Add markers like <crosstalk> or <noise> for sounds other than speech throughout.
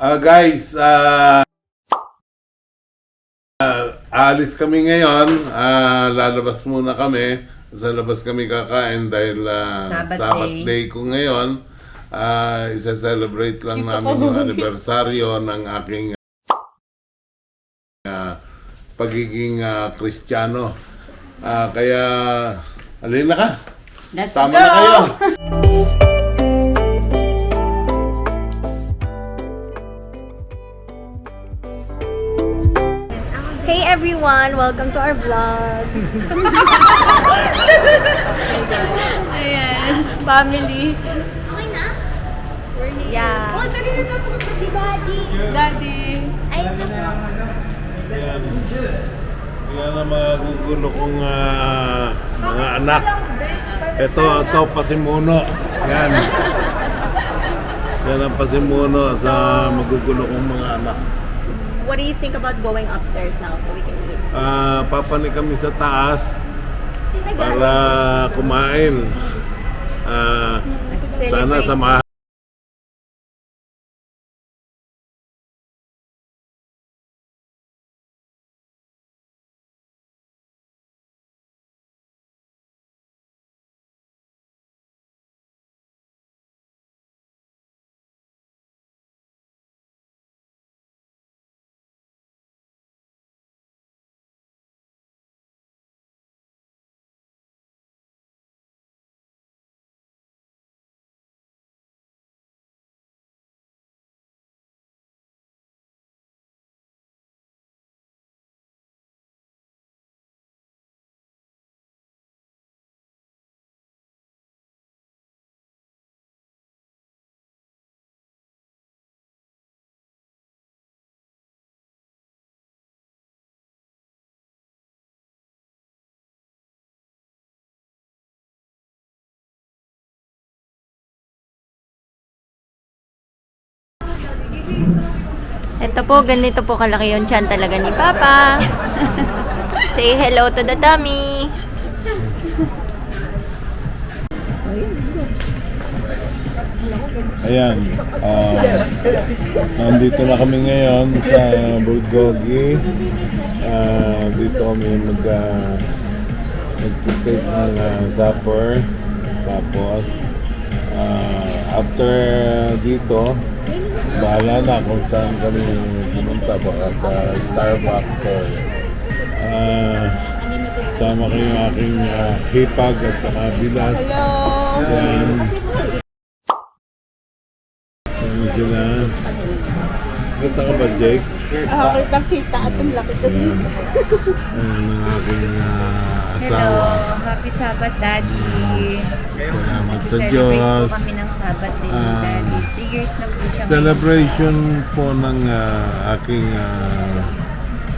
Ah, guys, ah ah, alis kami ngayon. Ah, lalabas muna kami. Sa labas kami kakain dahil ah, Sabbath Sabbath day. day ko ngayon. Ah, isa-celebrate lang namin yung anibersaryo ng aking ah, pagiging ah, Kristiyano. Ah, kaya, alin na ka. Let's Tama go! na kayo. <laughs> Hey everyone! Welcome to our vlog. <laughs> Ayan, family. Okay na? Yeah. Si Daddy. Daddy. Ay, ito po. Yan. Yan ang magugulo kong ah, mga anak. Ito, ito, pasimuno. Yan. <laughs> Yan ang pasimuno sa magugulo kong mga anak. What do you think about going upstairs now so we can eat? Ah, papanik kami sa taas para kumain. Ah, sana samahan. Ito po, ganito po kalaki yung chan talaga ni Papa. <laughs> Say hello to the tummy. Ayan. ah, nandito na kami ngayon sa Bulgogi. Ah, dito kami mag uh, mag-take ng ah, supper. Tapos, ah, after dito, bahala na kung saan kami pumunta. Baka sa Starbucks or ah, sama ko yung aking ah, hipag at saka bilas. Hello! Ayan. Ayan sila. Kita ka ba, Jake? Ah, kitang kita at ang laki ko. Ayan ang aking ah, Hello. asawa. Happy Sabbath, Daddy. Salamat sa Celebrate Diyos. po kami ng Sabbath day, Ah, Daddy. Three years na po siya ngayon. Celebration po ng ah, aking ah,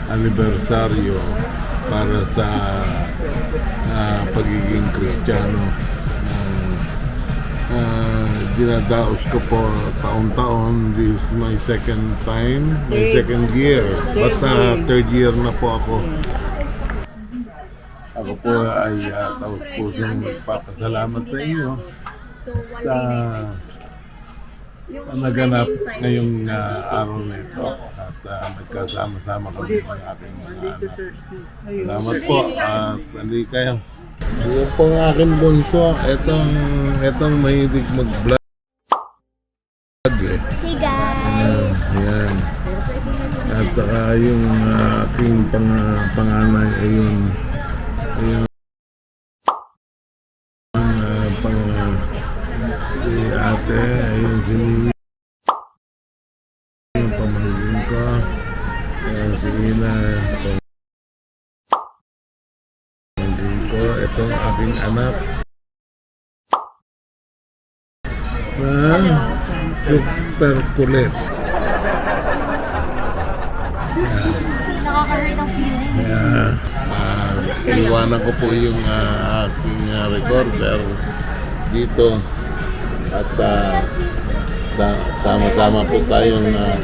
anibersaryo para sa ah, pagiging Kristiyano. Ah, ah, dinadaos ko po taon-taon. This is my second time, my second year. But ah, third year na po ako. Ako po ay uh, taos pusong magpapasalamat sa inyo sa naganap ngayong ah, araw na ito at uh, nagkasama-sama kami ng aking mga anak. Salamat po at hindi kayo. Yung pong aking bunso, itong, itong mahilig mag-vlog panganay ay yung yung uh, pang si ate ay yung si Mimi. yung pamangkin ko. Ayan si Ina pamangkin ko. Itong aking anak. Na super kulit. Nakaka-hurt ang feeling. Kaya, ah, Iniwanan ko po yung uh, aking uh, recorder dito. At uh, sama-sama po tayong uh,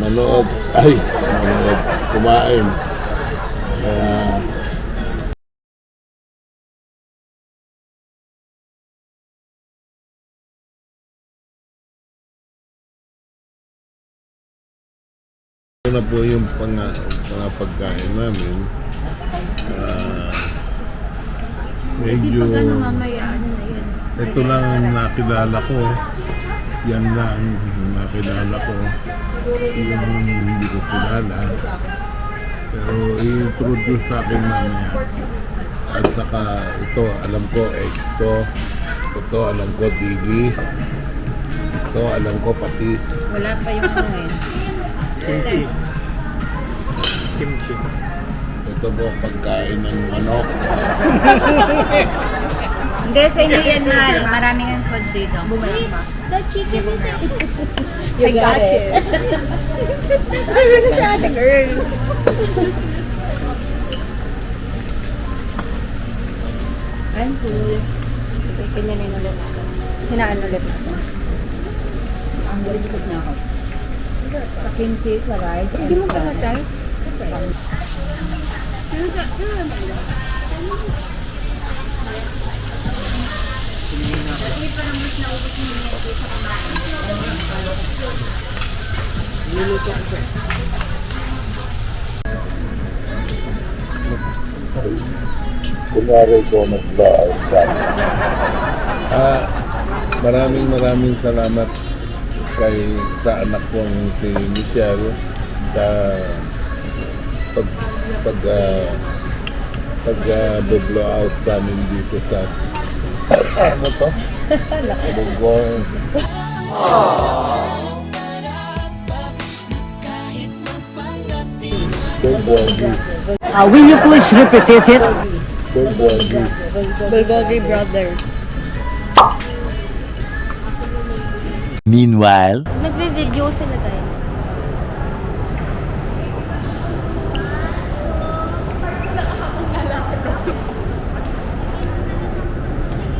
manood. <laughs> Ay manood. Kumain. Uh, na po yung pang, pang pagkain namin. Ah, medyo... mamaya, ano na yun. Ito lang ang nakilala ko. Yan lang ang nakilala ko. Yung hindi ko kilala. Pero i-introduce sa akin mamaya. At saka ito, alam ko, eh, ito, ito, alam ko, dilis. Ito, alam ko, patis. Wala pa yung ano eh. Kimchi. Kimchi. Ito po, pagkain ng manok. Hindi, sa inyo yan, mahal. Maraming ang food dito. Wait, the chicken is a... I got you. Ano sa ate girl? I'm cool. Pinanin ulit natin. Hinaan ulit natin. Ang galikot na ako. Sa kimchi, sa rice, Hindi mo ba tayo? Kunyari ko mag-out Ah, maraming maraming salamat kay sa anak kong si Michelle sa pag pag uh, pag uh, blow out sa amin dito sa ano to? Bugong. Bulgogi. Uh, will you please repeat it? Bulgogi. Bulgogi Brothers. Meanwhile, Nagbe-video sila guys.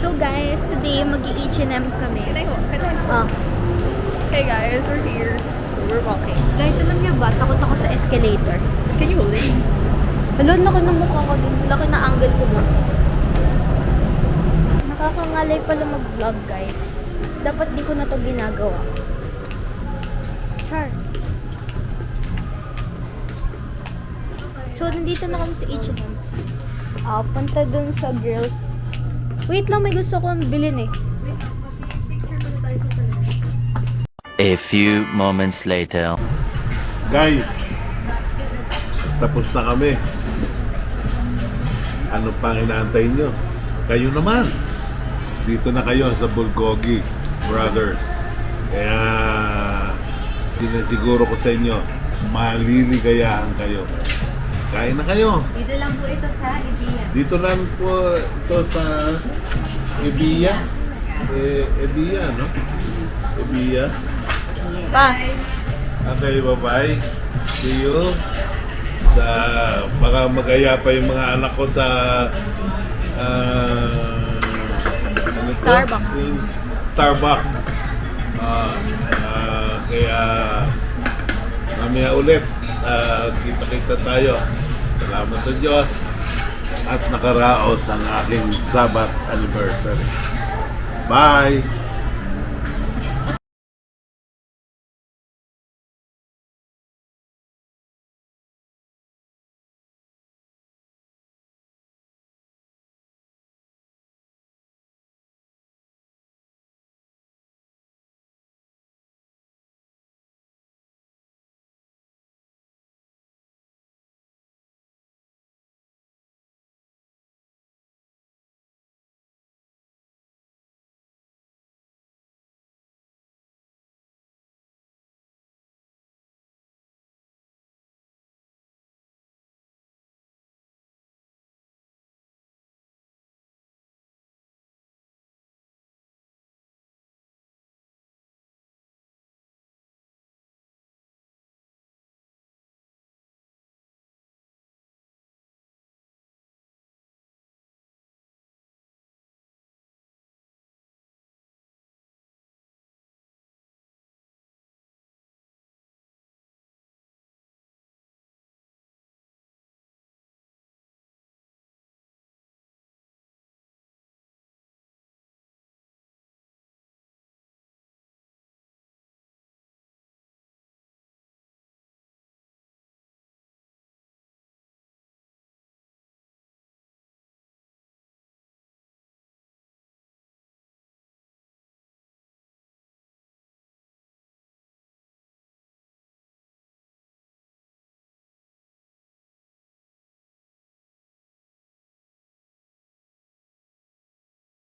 So guys, today mag-H&M kami. Oh. Hey guys, we're here. So we're walking. Guys, alam niyo ba, takot ako sa escalator. Can you hold it? Hala, laki ng mukha ko dun. Laki na angle ko dun. Nakakangalay pala mag-vlog, guys. Dapat di ko na to ginagawa. Char. So, nandito na kami sa H&M. Ah, punta dun sa girls. Wait lang, may gusto kong bilhin eh. a few moments later. Guys, tapos na kami. Ano pang inaantay nyo? Kayo naman. Dito na kayo sa Bulgogi Brothers. Kaya, sinasiguro ko sa inyo, maliligayahan kayo. Kain na kayo. Dito lang po ito sa Ibiya. Dito lang po ito sa Ebiya. Eh, Ebiya, no? Ebiya. Pa, Okay, bye-bye. See you. Sa, baka magaya pa yung mga anak ko sa ah, ano? Starbucks. Yung Starbucks. Ah, ah, kaya mamaya ulit ah, kita-kita tayo. Salamat sa Diyos at nakaraos ang aking Sabbath anniversary. Bye!